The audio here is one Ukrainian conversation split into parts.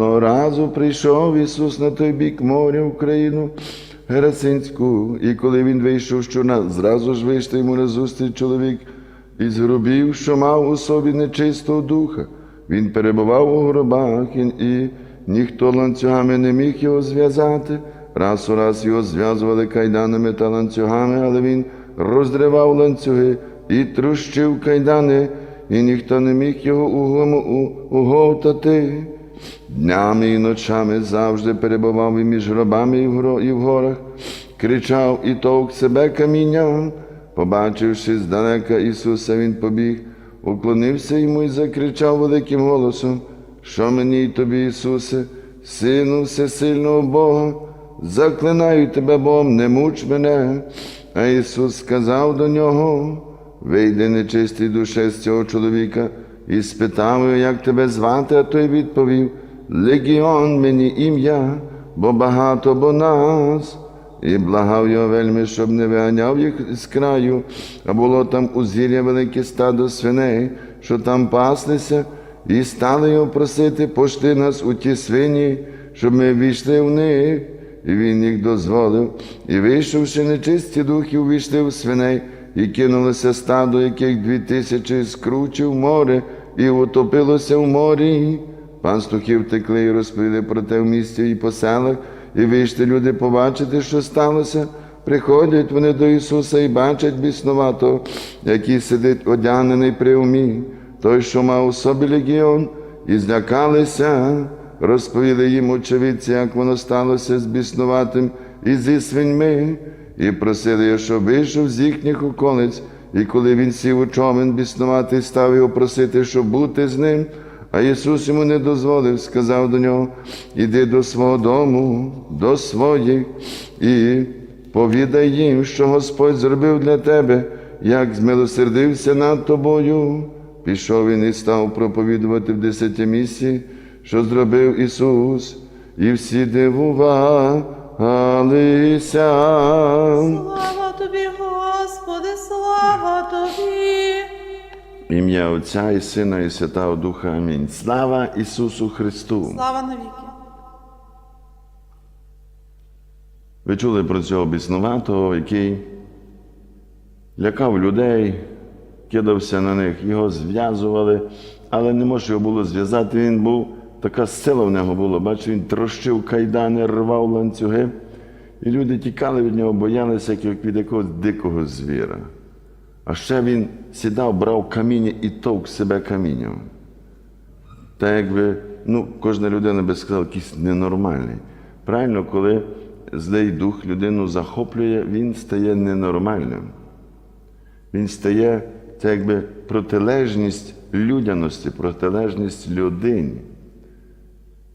Одного разу прийшов Ісус на той бік моря в країну Герасинську, і коли він вийшов щуна, зразу ж вийшов йому назустріч чоловік із гробів, що мав у собі нечистого духа. Він перебував у гробах, і, і ніхто ланцюгами не міг його зв'язати. Раз у раз його зв'язували кайданами та ланцюгами, але він роздривав ланцюги і трущив кайдани, і ніхто не міг його уговтати. Днями і ночами завжди перебував і між гробами і в, горах, кричав і товк себе камінням. Побачивши здалека Ісуса, Він побіг, уклонився йому і закричав великим голосом, що мені й тобі, Ісусе, Сину Всесильного Бога, заклинаю тебе Богом, не муч мене. А Ісус сказав до нього, вийди нечистий душе з цього чоловіка, і спитав як тебе звати, а той відповів, Легіон мені ім'я, бо багато бо нас. І благав його вельми, щоб не виганяв їх з краю, а було там узір'я велике стадо свиней, що там паслися, і стали його просити, пошти нас у ті свині, щоб ми війшли в них. І він їх дозволив, і вийшовши нечисті духи, увійшли в свиней, і кинулося стадо, яких дві тисячі скручив море, і утопилося в морі. Пастухи втекли і розповіли про те в місті і по селах, і вийшли люди побачити, що сталося. Приходять вони до Ісуса і бачать біснуватого, який сидить одягнений при умі, той, що мав у собі легіон, і злякалися, розповіли їм очевидці, як воно сталося з біснуватим і зі свиньми, і просили його, щоб вийшов з їхніх околиць, і коли він сів у човен біснуватий, став його просити, щоб бути з ним. А Ісус йому не дозволив, сказав до нього, іди до свого дому, до своїх, і повідай їм, що Господь зробив для тебе, як змилосердився над тобою. Пішов він і став проповідувати в десяті місці, що зробив Ісус, і всі дивувалися. Слава тобі, Господи, слава тобі. Ім'я Отця і Сина, і Святого Духа. Амінь. Слава Ісусу Христу! Слава навіки. Ви чули про цього біснуватого, який лякав людей, кидався на них, його зв'язували, але не може його було зв'язати. Він був, така сила в нього була. Бачите, він трощив кайдани, рвав ланцюги. І люди тікали від нього, боялися, як від якогось дикого звіра. А ще він сідав, брав каміння і товк себе камінням. Та якби, ну, кожна людина би сказала, якийсь ненормальний. Правильно, коли злий дух людину захоплює, він стає ненормальним. Він стає, це якби протилежність людяності, протилежність людині.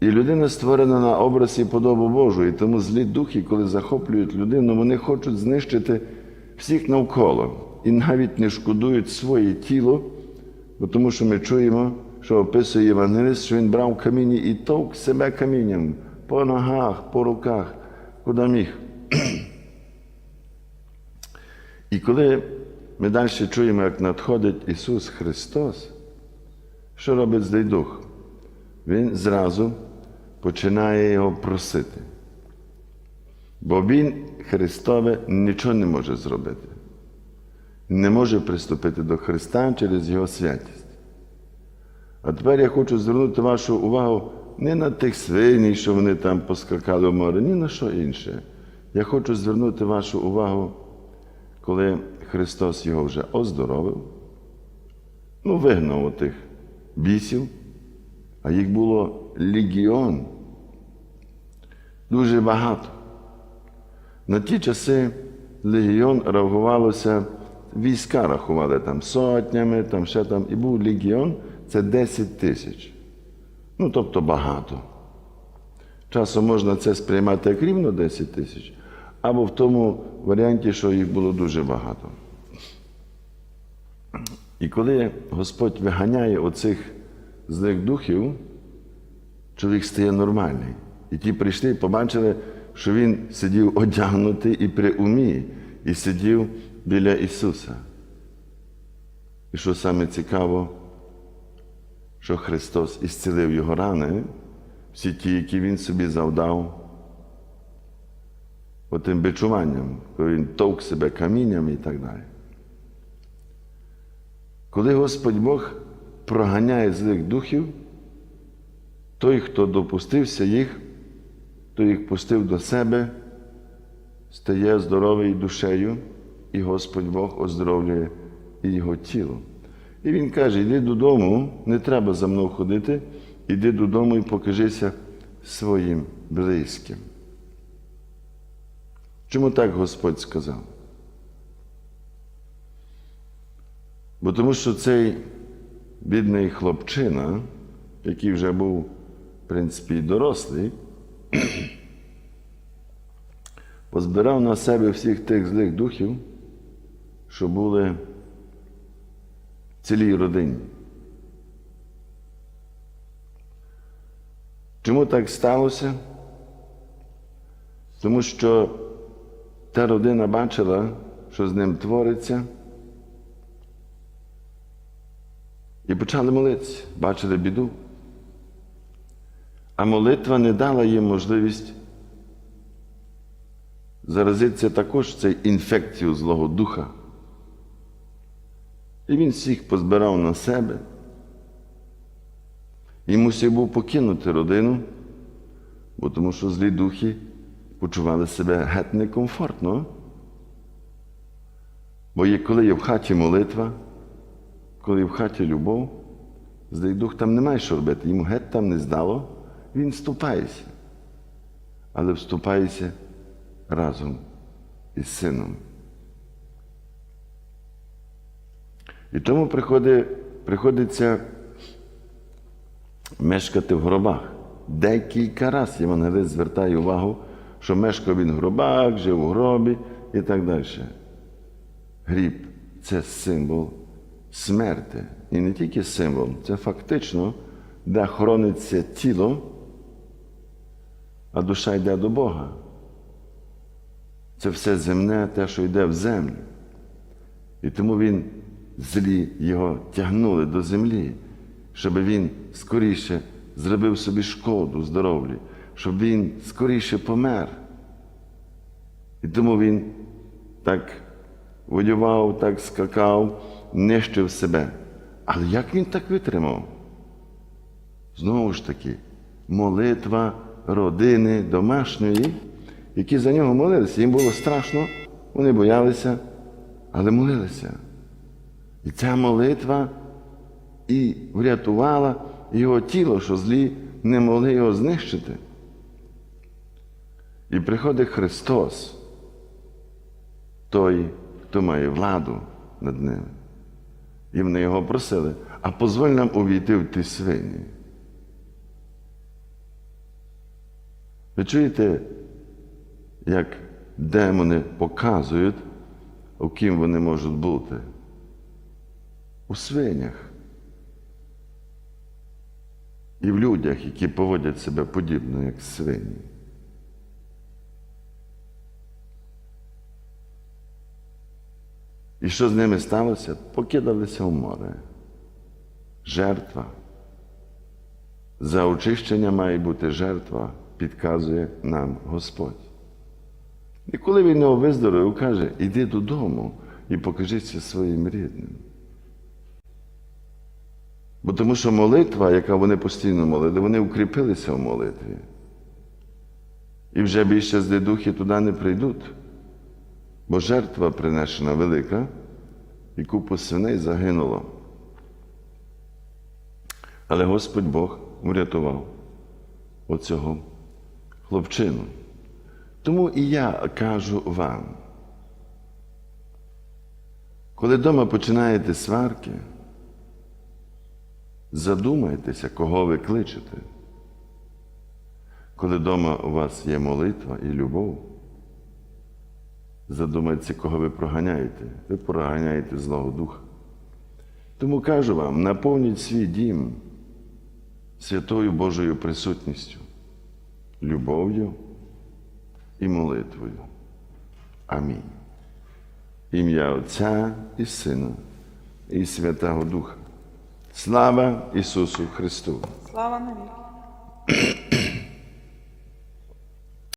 І людина створена на образ і подобу Божу. І тому злі духи, коли захоплюють людину, вони хочуть знищити всіх навколо і навіть не шкодують своє тіло, бо тому що ми чуємо, що описує Євангеліст, що він брав каміння і товк себе камінням по ногах, по руках, куди міг. І коли ми далі чуємо, як надходить Ісус Христос, що робить злий дух? Він зразу починає його просити. Бо Він Христове нічого не може зробити. Не може приступити до Христа через Його святість. А тепер я хочу звернути вашу увагу не на тих свиней, що вони там поскакали в море, ні на що інше. Я хочу звернути вашу увагу, коли Христос його вже оздоровив, ну, вигнав отих бісів, а їх було легіон. Дуже багато. На ті часи легіон рахувалося, війська рахували там сотнями, там ще там, і був легіон це 10 тисяч. Ну, тобто багато. Часом можна це сприймати як рівно 10 тисяч, або в тому варіанті, що їх було дуже багато. І коли Господь виганяє оцих злих духів, чоловік стає нормальний. І ті прийшли і побачили, що він сидів одягнутий і при умі, і сидів біля Ісуса. І що саме цікаво, що Христос ісцілив його рани, всі ті, які він собі завдав, отим бичуванням, коли він товк себе камінням і так далі. Коли Господь Бог проганяє злих духів, той, хто допустився їх, хто їх пустив до себе, стає здоровий душею, і Господь Бог оздоровлює і його тіло. І він каже: йди додому, не треба за мною ходити, іди додому і покажися своїм близьким. Чому так Господь сказав? Бо тому що цей бідний хлопчина, який вже був, в принципі, і дорослий, позбирав на себе всіх тих злих духів, що були в цілій родині. Чому так сталося? Тому що та родина бачила, що з ним твориться, і почали молитися, бачили біду. А молитва не дала їм можливість заразитися також цією інфекцією Злого Духа. І він всіх позбирав на себе. І мусив був покинути родину, бо тому що злі духи почували себе геть некомфортно. Бо коли є в хаті молитва, коли є в хаті любов, злий дух там немає що робити, йому геть там не здало, він вступається. Але вступається разом із сином. І тому приходить, приходиться мешкати в гробах. Декілька раз Євангелист звертає увагу, що мешкав він в гробах, жив у гробі і так далі. Гріб це символ смерти. І не тільки символ, це фактично, де хорониться тіло, а душа йде до Бога. Це все земне, те, що йде в землю. І тому він злі його тягнули до землі, щоб він скоріше зробив собі шкоду здоров'ю, щоб він скоріше помер. І тому він так воював, так скакав, нищив себе. Але як він так витримав? Знову ж таки, молитва родини домашньої, які за нього молилися. Їм було страшно, вони боялися, але молилися. І ця молитва і врятувала його тіло, що злі не могли його знищити. І приходить Христос, той, хто має владу над ними. І вони його просили, а позволь нам увійти в ті свині. Ви чуєте, як демони показують, у ким вони можуть бути? У свинях. І в людях, які поводять себе подібно, як свині. І що з ними сталося? Покидалися в море. Жертва. За очищення має бути жертва, підказує нам Господь. І коли він його виздоровив, каже, іди додому і покажися своїм рідним. Бо тому що молитва, яка вони постійно молили, вони укріпилися в молитві. І вже більше злі духи туди не прийдуть. Бо жертва принесена велика, і купу свиней загинуло. Але Господь Бог врятував оцього хлопчину. Тому і я кажу вам, коли вдома починаєте сварки, задумайтеся, кого ви кличете. Коли вдома у вас є молитва і любов, задумайтеся, кого ви проганяєте. Ви проганяєте Злого Духа. Тому кажу вам, наповніть свій дім святою Божою присутністю, любов'ю і молитвою. Амінь. Ім'я Отця і Сина, і Святого Духа. Слава Ісусу Христу! Слава навіки.